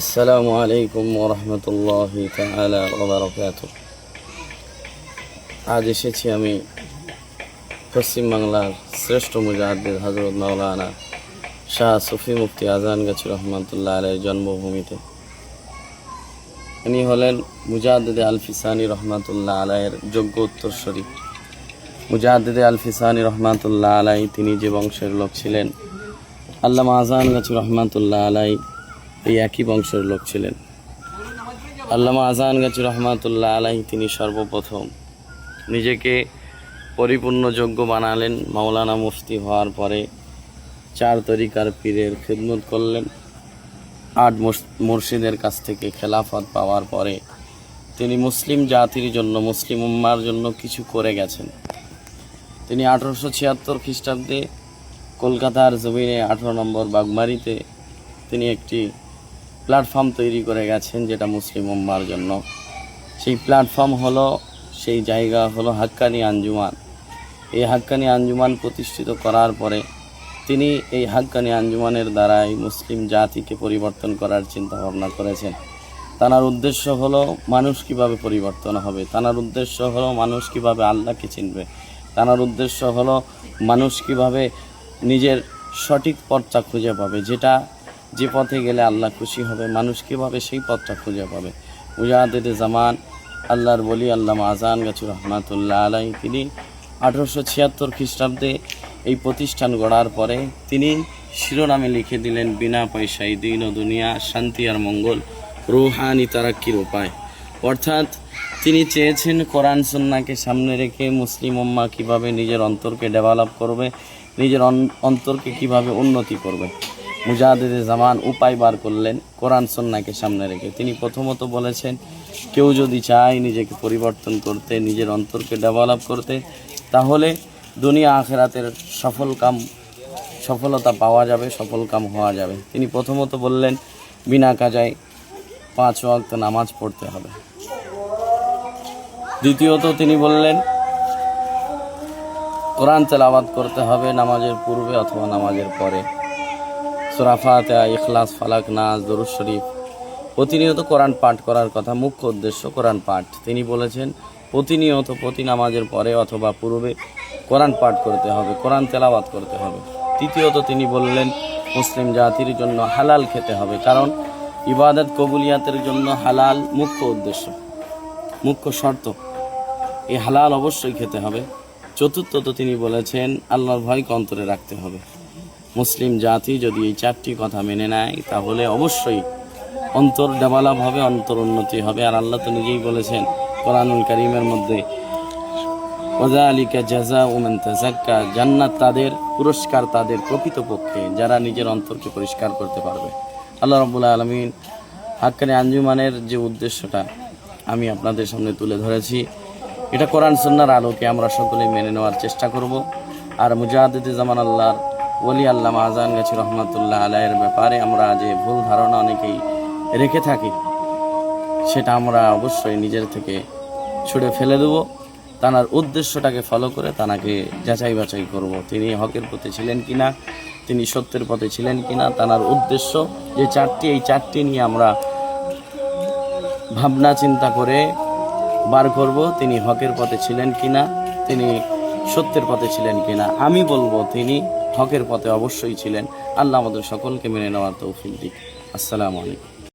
আসসালামু আলাইকুম ওরহমতুল্লাহ তালাকাত আজ এসেছি আমি পশ্চিমবাংলার শ্রেষ্ঠ মুজাহিদ হজরত মাওলানা শাহ সুফি মুফতি আজান গাছি রহমতুল্লাহ আলের জন্মভূমিতে। ইনি হলেন মুজাহিদে আলফিসানি রহমাতুল্লাহ আলাইয়ের যোগ্য উত্তরস্বরী। মুজাহিদে আলফিসানি রহমাতুল্লাহ আলাই তিনি যে বংশের লোক ছিলেন, আল্লামা আজান গাছি রহমাতুল্লাহ আলাই এই একই বংশের লোক ছিলেন। আল্লামা আজান গাছি রহমাতুল্লাহ আলাই তিনি সর্বপ্রথম নিজেকে পরিপূর্ণ যোগ্য বানালেন। মাওলানা মুফতি হওয়ার পরে চার তরিকার পীরের খিদমত করলেন। আট মুর্শিদের কাছ থেকে খেলাফত পাওয়ার পরে তিনি মুসলিম জাতির জন্য, মুসলিম উম্মার জন্য কিছু করে গেছেন। তিনি আঠারোশো ছিয়াত্তর খ্রিস্টাব্দে কলকাতার জমিনে আঠারো নম্বর বাগমারিতে তিনি একটি প্ল্যাটফর্ম তৈরি করে গেছেন যেটা মুসলিম উম্মার জন্য। সেই প্ল্যাটফর্ম হলো, সেই জায়গা হলো হাক্কানি আঞ্জুমান। এই হাক্কানি আঞ্জুমান প্রতিষ্ঠিত করার পরে তিনি এই হাক্কানি আঞ্জুমানের দ্বারাই মুসলিম জাতিকে পরিবর্তন করার চিন্তা ভাবনা করেছেন। তানার উদ্দেশ্য হলো, মানুষ কীভাবে পরিবর্তন হবে? তানার উদ্দেশ্য হলো, মানুষ কীভাবে আল্লাহকে চিনবে? তানার উদ্দেশ্য হলো, মানুষ কীভাবে নিজের সঠিক পথটা খুঁজে পাবে? যেটা যে পথে গেলে আল্লাহ খুশি হবে, মানুষ কীভাবে সেই পথটা খুঁজে পাবে? মুজাহিদ জামান, আল্লাহর বলি আল্লাহ আজান গাছু রহমাতুল্লাহ আলাই তিনি আঠারোশো ছিয়াত্তর খ্রিস্টাব্দে এই প্রতিষ্ঠান গড়ার পরে তিনি শিরোনামে লিখে দিলেন, বিনা পয়সায় দিন ও দুনিয়া, শান্তি আর মঙ্গল, রুহানি তারাক্কির উপায়। অর্থাৎ তিনি চেয়েছেন কোরআন সন্নাকে সামনে রেখে মুসলিম উম্মা কীভাবে নিজের অন্তরকে ডেভেলপ করবে, নিজের অন্তরকে কীভাবে উন্নতি করবে। মুজাহিদ জামান উপায় বার করলেন, কোরআন সন্নাকে সামনে রেখে। তিনি প্রথমত বলেছেন, কেউ যদি চায় নিজেকে পরিবর্তন করতে, নিজের অন্তরকে ডেভেলপ করতে, তাহলে দুনিয়া আখেরাতের সফল কাম সফলতা পাওয়া যাবে, সফল কাম হওয়া যাবে। তিনি প্রথমত বললেন, বিনা কাজায় পাঁচ ওয়াক্ত নামাজ পড়তে হবে। দ্বিতীয়ত তিনি বললেন, কোরআন তেলাওয়াত করতে হবে নামাজের পূর্বে অথবা নামাজের পরে। সুরাফাতে ইখলাস, ফালাক নাজ দরুদ শরীফ। প্রতিনিয়ত কোরআন পাঠ করার কথা, মুখ্য উদ্দেশ্য কোরআন পাঠ। তিনি বলেছেন, প্রতিনিয়ত প্রতি নামাজের পরে অথবা পূর্বে কোরআন পাঠ করতে হবে, কোরআন তেলাওয়াত করতে হবে। তৃতীয়ত তিনি বললেন, মুসলিম জাতির জন্য হালাল খেতে হবে, কারণ ইবাদত কবুলিয়াতের জন্য হালাল মুখ্য উদ্দেশ্য। মুখ্য শর্ত, এই হালাল অবশ্যই খেতে হবে। চতুর্থত তিনি বলেছেন, আল্লাহর ভয়কে অন্তরে রাখতে হবে। মুসলিম জাতি যদি এই চারটি কথা মেনে নেয়, তাহলে অবশ্যই অন্তর ডেভেলপ হবে, অন্তর উন্নতি হবে। আর আল্লাহ তো নিজেই বলেছেন কোরআনুল করিমের মধ্যে ওজালিকা জাজা উমেন তাজাক্কা জান্নাত তাদের, পুরস্কার তাদের প্রকৃতপক্ষে, যারা নিজের অন্তরকে পরিষ্কার করতে পারবে। আল্লাহ রবুল্লা আলমিন হাক্কানি আঞ্জুমানের যে উদ্দেশ্যটা আমি আপনাদের সামনে তুলে ধরেছি, এটা কোরআন সন্ন্যার আলোকে আমরা সকলে মেনে নেওয়ার চেষ্টা করব। আর মুজাহিদ জামান আল্লাহর ওলি আল্লাহ আজান গাছি রহমতুল্লাহ আলাইয়ের ব্যাপারে। আমরা যে ভুল ধারণা অনেকেই রেখে থাকি, সেটা আমরা অবশ্যই নিজের থেকে ছুড়ে ফেলে দেবো। তানার উদ্দেশ্যটাকে ফলো করে তানাকে যাচাই বাছাই করব। তিনি হকের পথে ছিলেন কি না তিনি সত্যের পথে ছিলেন কি না তানার উদ্দেশ্য যে চারটি, এই চারটি নিয়ে আমরা ভাবনা চিন্তা করে বার করব, তিনি হকের পথে ছিলেন কি না তিনি সত্যের পথে ছিলেন কিনা, আমি বলব তিনি হকের পথে অবশ্যই ছিলেন। আল্লাহ আমাদের সকলকে মেনে নেওয়ার তৌফিক দিক। আসসালামু আলাইকুম।